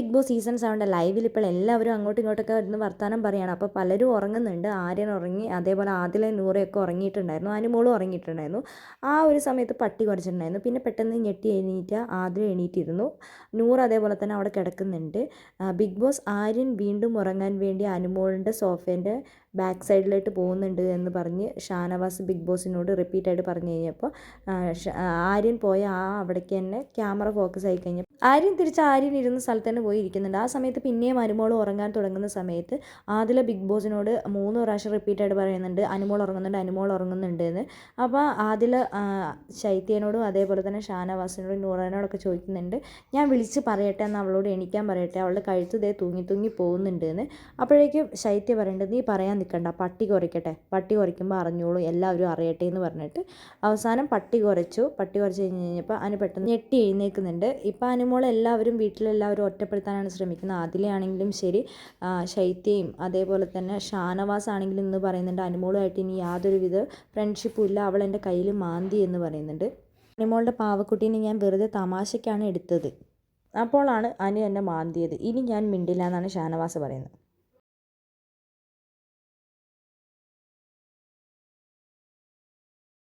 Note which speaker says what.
Speaker 1: Big boss seasons ആവേണ്ട ലൈവിൽ ഇപ്പോൾ എല്ലാവരും അങ്ങോട്ടും ഇങ്ങോട്ടൊക്കെ ഇരുന്ന് വർത്തമാനം പറയുകയാണ് അപ്പോൾ പലരും ഉറങ്ങുന്നുണ്ട്. ആര്യൻ ഉറങ്ങി അതേപോലെ ആദ്യം നൂറയൊക്കെ ഉറങ്ങിയിട്ടുണ്ടായിരുന്നു. അനുമോളും ഉറങ്ങിയിട്ടുണ്ടായിരുന്നു. ആ ഒരു സമയത്ത് പട്ടി കുറച്ചിട്ടുണ്ടായിരുന്നു പിന്നെ പെട്ടെന്ന് ഞെട്ടി എണീറ്റ ആദ്യം എണീറ്റിരുന്നു. നൂറ് അതേപോലെ തന്നെ അവിടെ കിടക്കുന്നുണ്ട്. ബിഗ് ബോസ് ആര്യൻ വീണ്ടും ഉറങ്ങാൻ വേണ്ടി അനുമോളിന്റെ സോഫേന്റെ ബാക്ക് സൈഡിലോട്ട് പോകുന്നുണ്ട് എന്ന് പറഞ്ഞ് ഷാനവാസ് ബിഗ് ബോസിനോട് റിപ്പീറ്റായിട്ട് പറഞ്ഞു കഴിഞ്ഞപ്പോൾ ആര്യൻ പോയ ആ അവിടേക്ക് തന്നെ ക്യാമറ ഫോക്കസ് ആയി കഴിഞ്ഞപ്പോൾ ആര്യൻ തിരിച്ച് ആര്യൻ ഇരുന്ന സ്ഥലത്ത് തന്നെ പോയി ഇരിക്കുന്നുണ്ട്. ആ സമയത്ത് പിന്നെയും അനുമോൾ ഉറങ്ങാൻ തുടങ്ങുന്ന സമയത്ത് ആദില ബിഗ് ബോസിനോട് മൂന്ന് പ്രാവശ്യം റിപ്പീറ്റായിട്ട് പറയുന്നുണ്ട് അനുമോൾ ഉറങ്ങുന്നുണ്ട് അനുമോൾ ഉറങ്ങുന്നുണ്ട് എന്ന്. അപ്പോൾ ആദില ശൈത്യനോടും അതേപോലെ തന്നെ ഷാനവാസിനോടും നൂറാനോടൊക്കെ ചോദിക്കുന്നുണ്ട് ഞാൻ വിളിച്ച് പറയട്ടെ എന്ന് അവളോട് എണീക്കാൻ പറയട്ടെ. അവളുടെ കഴുത്ത് ദേ തൂങ്ങി തൂങ്ങി പോകുന്നുണ്ട് എന്ന്. അപ്പോഴേക്കും ശൈത്യ പറയേണ്ടത് നീ പറയാൻ നിൽക്കണ്ട. പട്ടി കുറയ്ക്കട്ടെ. പട്ടി കുറയ്ക്കുമ്പോൾ അറിഞ്ഞോളൂ എല്ലാവരും അറിയട്ടെ എന്ന് പറഞ്ഞിട്ട് അവസാനം പട്ടി കുറച്ചു. പട്ടി കുറച്ച് കഴിഞ്ഞ് കഴിഞ്ഞപ്പോൾ അനു പെട്ടെന്ന് ഞെട്ടി എഴുന്നേൽക്കുന്നുണ്ട്. ഇപ്പം അനുമോൾ എല്ലാവരും വീട്ടിലെല്ലാവരും ഒറ്റപ്പെടുത്താനാണ് ശ്രമിക്കുന്നത്. അതിലാണെങ്കിലും ശരി ശൈത്യയും അതേപോലെ തന്നെ ഷാനവാസ് ആണെങ്കിലും ഇന്ന് പറയുന്നുണ്ട് അനുമോളുമായിട്ട് ഇനി യാതൊരുവിധ ഫ്രണ്ട്ഷിപ്പും ഇല്ല. അവൾ എന്റെ കയ്യിൽ മാന്തി എന്ന് പറയുന്നുണ്ട്. അനുമോളുടെ പാവക്കുട്ടീനെ ഞാൻ വെറുതെ തമാശയ്ക്കാണ് എടുത്തത്. അപ്പോളാണ് അനു എന്നെ മാന്തിയത്. ഇനി ഞാൻ മിണ്ടില്ല എന്നാണ് ഷാനവാസ് പറയുന്നത്.